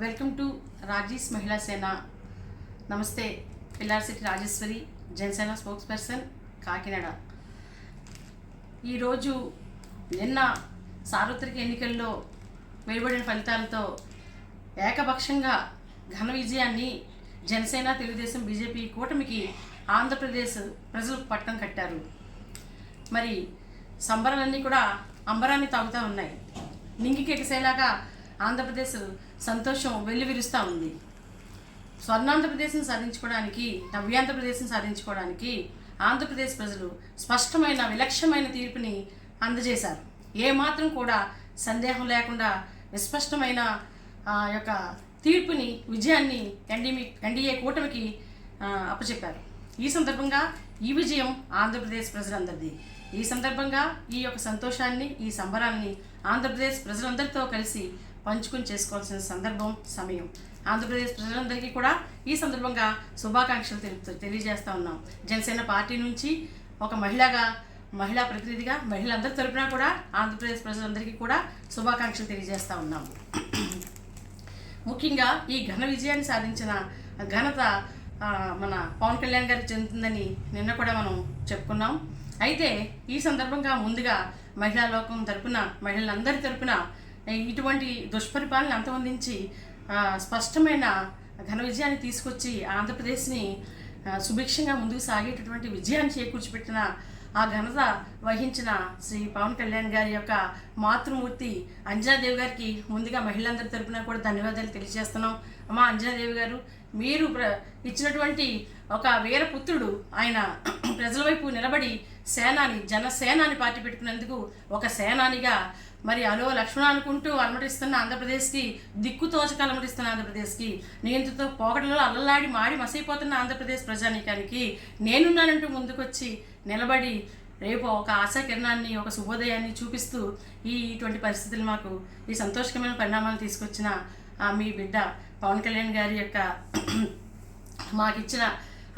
Welcome to Raji's Mahila Sena. నమస్తే పిల్లార్సిటీ Rajeshwari Janasena spokesperson Kakinada. ఈరోజు నిన్న సార్వత్రిక ఎన్నికల్లో వెలువడిన ఫలితాలతో ఏకపక్షంగా ఘన విజయాన్ని జనసేన తెలుగుదేశం బీజేపీ కూటమికి ఆంధ్రప్రదేశ్ ప్రజలు పట్టం కట్టారు. మరి సంబరాలన్నీ కూడా అంబరాన్ని తాగుతూ ఉన్నాయి. నింగికి ఆంధ్రప్రదేశ్ సంతోషం వెల్లివిరుస్తూ ఉంది. స్వర్ణాంధ్రప్రదేశ్ని సాధించుకోవడానికి నవ్యాంధ్రప్రదేశ్ని సాధించుకోవడానికి ఆంధ్రప్రదేశ్ ప్రజలు స్పష్టమైన విలక్షణమైన తీర్పుని అందజేశారు. ఏమాత్రం కూడా సందేహం లేకుండా విస్పష్టమైన యొక్క తీర్పుని విజయాన్ని ఎన్డీమీ ఎన్డీఏ కూటమికి అప్పచెప్పారు. ఈ సందర్భంగా ఈ విజయం ఆంధ్రప్రదేశ్ ప్రజలందరిది. ఈ సందర్భంగా ఈ యొక్క సంతోషాన్ని ఈ సంబరాన్ని ఆంధ్రప్రదేశ్ ప్రజలందరితో కలిసి పంచుకుని చేసుకోవాల్సిన సందర్భం సమయం. ఆంధ్రప్రదేశ్ ప్రజలందరికీ కూడా ఈ సందర్భంగా శుభాకాంక్షలు తెలుపుతూ తెలియజేస్తూ ఉన్నాం. జనసేన పార్టీ నుంచి ఒక మహిళగా మహిళా ప్రతినిధిగా మహిళలందరి తరపున కూడా ఆంధ్రప్రదేశ్ ప్రజలందరికీ కూడా శుభాకాంక్షలు తెలియజేస్తూ ఉన్నాం. ముఖ్యంగా ఈ ఘన విజయాన్ని సాధించిన ఘనత మన పవన్ కళ్యాణ్ గారికి చెందుతుందని నిన్న కూడా మనం చెప్పుకున్నాం. అయితే ఈ సందర్భంగా ముందుగా మహిళా లోకం తరపున మహిళలందరి తరపున ఇటువంటి దుష్పరిపాలన అంతమొందించి అందించి స్పష్టమైన ఘన విజయాన్ని తీసుకొచ్చి ఆంధ్రప్రదేశ్ని సుభిక్షంగా ముందుకు సాగేటటువంటి విజయాన్ని చేకూర్చిపెట్టిన ఆ ఘనత వహించిన శ్రీ పవన్ కళ్యాణ్ గారి యొక్క మాతృమూర్తి అంజనాదేవి గారికి ముందుగా మహిళలందరి తరపున కూడా ధన్యవాదాలు తెలియజేస్తున్నాం. అమ్మా అంజనాదేవి గారు మీరు ప్ర ఇచ్చినటువంటి ఒక వీరపుత్రుడు ఆయన ప్రజల వైపు నిలబడి సేనాని జనసేనాని పార్టీ పెట్టుకున్నందుకు ఒక సేనానిగా మరి అలో లక్ష్మణ అనుకుంటూ అలమటిస్తున్న ఆంధ్రప్రదేశ్కి దిక్కు తోచక అలమటిస్తున్న ఆంధ్రప్రదేశ్కి నియంత్రితో పోకడలో అల్లలాడి మాడి మసైపోతున్న ఆంధ్రప్రదేశ్ ప్రజానీకానికి నేనున్నానంటూ ముందుకొచ్చి నిలబడి రేపు ఒక ఆశాకిరణాన్ని ఒక శుభోదయాన్ని చూపిస్తూ ఈ ఇటువంటి పరిస్థితులు మాకు ఈ సంతోషకరమైన పరిణామాలు తీసుకొచ్చిన మీ బిడ్డ పవన్ కళ్యాణ్ గారి యొక్క మాకిచ్చిన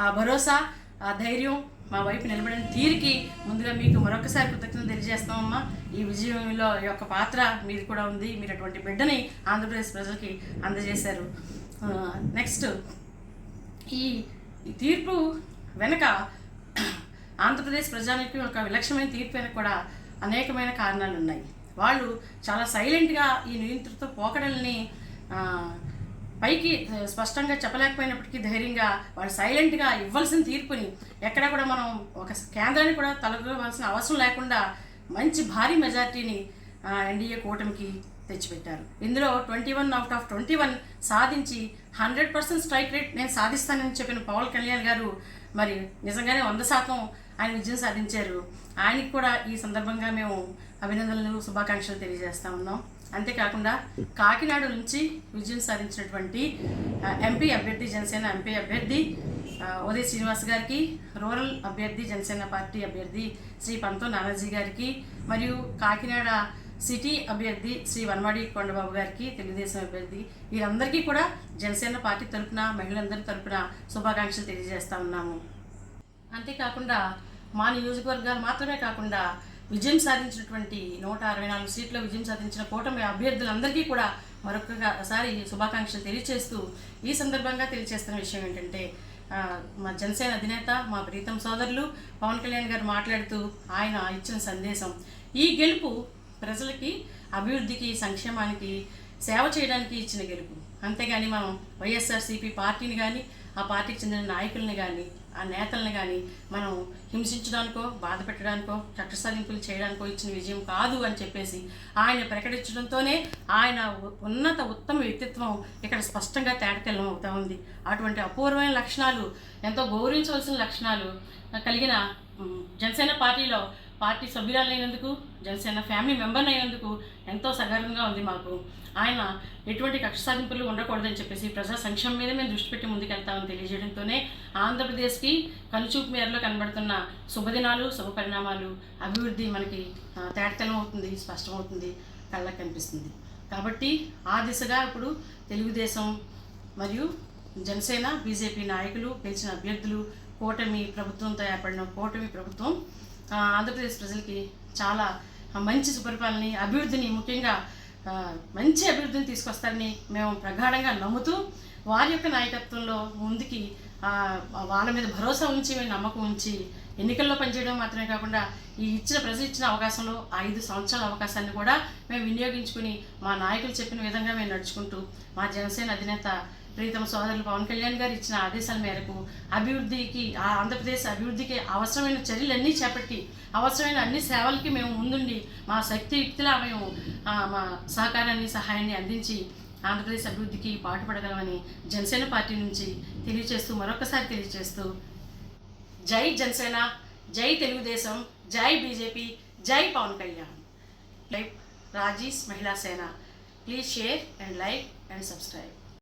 ఆ భరోసా ఆ ధైర్యం మా వైపు నిలబడిన తీరికి ముందుగా మీకు మరొకసారి కృతజ్ఞతలు తెలియజేస్తామమ్మా ఈ విజయంలో యొక్క పాత్ర మీది కూడా ఉంది. మీరు అటువంటి బిడ్డని ఆంధ్రప్రదేశ్ ప్రజలకి అందజేశారు. నెక్స్ట్ ఈ తీర్పు వెనక ఆంధ్రప్రదేశ్ ప్రజానికి ఒక విలక్షణమైన తీర్పు వెనక కూడా అనేకమైన కారణాలు ఉన్నాయి వాళ్ళు చాలా సైలెంట్గా ఈ నియంత్రణతో పోకడల్ని పైకి స్పష్టంగా చెప్పలేకపోయినప్పటికీ ధైర్యంగా వాళ్ళు సైలెంట్గా ఇవ్వాల్సిన తీర్పుని ఎక్కడ కూడా మనం ఒక కేంద్రాన్ని కూడా తలగవలసిన అవసరం లేకుండా మంచి భారీ మెజార్టీని ఎన్డీఏ కూటమికి తెచ్చిపెట్టారు. ఇందులో twenty one out of twenty one సాధించి హండ్రెడ్ పర్సెంట్ స్ట్రైక్ రేట్ నేను సాధిస్తానని చెప్పిన పవన్ కళ్యాణ్ గారు మరి నిజంగానే వంద శాతం ఆయన విజయం సాధించారు. ఆయనకి కూడా ఈ సందర్భంగా మేము అభినందనలు శుభాకాంక్షలు తెలియజేస్తా ఉన్నాం. అంతేకాకుండా కాకినాడ నుంచి విజయం సాధించినటువంటి ఎంపీ అభ్యర్థి జనసేన ఎంపీ అభ్యర్థి ఉదయ్ శ్రీనివాస్ గారికి రూరల్ అభ్యర్థి జనసేన పార్టీ అభ్యర్థి శ్రీ పంతో నానాజీ గారికి మరియు కాకినాడ సిటీ అభ్యర్థి శ్రీ వనమాడి కొండబాబు గారికి తెలుగుదేశం అభ్యర్థి వీరందరికీ కూడా జనసేన పార్టీ తరపున మహిళలందరి తరపున శుభాకాంక్షలు తెలియజేస్తా ఉన్నాము. అంతేకాకుండా మా నియోజకవర్గాలు మాత్రమే కాకుండా విజయం సాధించినటువంటి నూట అరవై నాలుగు సీట్ల విజయం సాధించిన కూటమి అభ్యర్థులందరికీ కూడా మరొకసారి శుభాకాంక్షలు తెలియజేస్తూ ఈ సందర్భంగా తెలియజేస్తున్న విషయం ఏంటంటే మా జనసేన అధినేత మా ప్రీతం సోదరులు పవన్ కళ్యాణ్ గారు మాట్లాడుతూ ఆయన ఇచ్చిన సందేశం ఈ గెలుపు ప్రజలకి అభివృద్ధికి సంక్షేమానికి సేవ చేయడానికి ఇచ్చిన గెలుపు. అంతేగాని మనం వైఎస్ఆర్సీపీ పార్టీని కానీ ఆ పార్టీకి చెందిన నాయకుల్ని కానీ ఆ నేతల్ని కానీ మనం హింసించడానికో బాధ పెట్టడానికో కక్ష సాధింపులు చేయడానికో ఇచ్చిన విజయం కాదు అని చెప్పేసి ఆయన ప్రకటించడంతోనే ఆయన ఉన్నత ఉత్తమ వ్యక్తిత్వం ఇక్కడ స్పష్టంగా తేటతెల్లం అవుతా ఉంది. అటువంటి అపూర్వమైన లక్షణాలు ఎంతో గౌరవించవలసిన లక్షణాలు కలిగిన జనసేన పార్టీలో పార్టీ సభ్యురాలైనందుకు జనసేన ఫ్యామిలీ మెంబర్ అయినందుకు ఎంతో సగర్వంగా ఉంది మాకు. ఆయన ఎటువంటి కక్ష సాధింపులు ఉండకూడదని చెప్పేసి ప్రజా సంక్షేమం మీద మేము దృష్టి పెట్టి ముందుకెళ్తామని తెలియజేయడంతోనే ఆంధ్రప్రదేశ్కి కనుచూపు మేరలో కనబడుతున్న శుభదినాలు శుభ పరిణామాలు అభివృద్ధి మనకి ఆ, అవుతుంది స్పష్టమవుతుంది కళ్ళకు కనిపిస్తుంది. కాబట్టి ఆ దిశగా ఇప్పుడు తెలుగుదేశం మరియు జనసేన బీజేపీ నాయకులు గెలిచిన అభ్యర్థులు కూటమి ప్రభుత్వంతో ఏర్పడిన కూటమి ప్రభుత్వం ఆంధ్రప్రదేశ్ ప్రజలకి చాలా మంచి సుపరిపాలనని అభివృద్ధిని ముఖ్యంగా మంచి అభివృద్ధిని తీసుకొస్తారని మేము ప్రగాఢంగా నమ్ముతూ వారి యొక్క నాయకత్వంలో ముందుకి వాళ్ళ మీద భరోసా ఉంచి మేము నమ్మకం ఉంచి ఎన్నికల్లో పనిచేయడం మాత్రమే కాకుండా ఈ ఇచ్చిన ప్రజలు ఇచ్చిన అవకాశంలో ఐదు సంవత్సరాల అవకాశాన్ని కూడా మేము వినియోగించుకుని మా నాయకులు చెప్పిన విధంగా మేము నడుచుకుంటూ మా జనసేన అధినేత ప్రీతమ సోదరులు పవన్ కళ్యాణ్ గారు ఇచ్చిన ఆదేశాల మేరకు అభివృద్ధికి ఆ ఆంధ్రప్రదేశ్ అభివృద్ధికి అవసరమైన చర్యలన్నీ చేపట్టి అవసరమైన అన్ని సేవలకి మేము ముందుండి మా శక్తి యుక్తిలా మేము మా సహకారాన్ని సహాయాన్ని అందించి ఆంధ్రప్రదేశ్ అభివృద్ధికి పాటుపడగలమని జనసేన పార్టీ నుంచి తెలియజేస్తూ మరొకసారి తెలియజేస్తూ జై జనసేన జై తెలుగుదేశం జై బీజేపీ జై Pawan Kalyan. Like Raji's Mahila Sena. Please share and like and subscribe.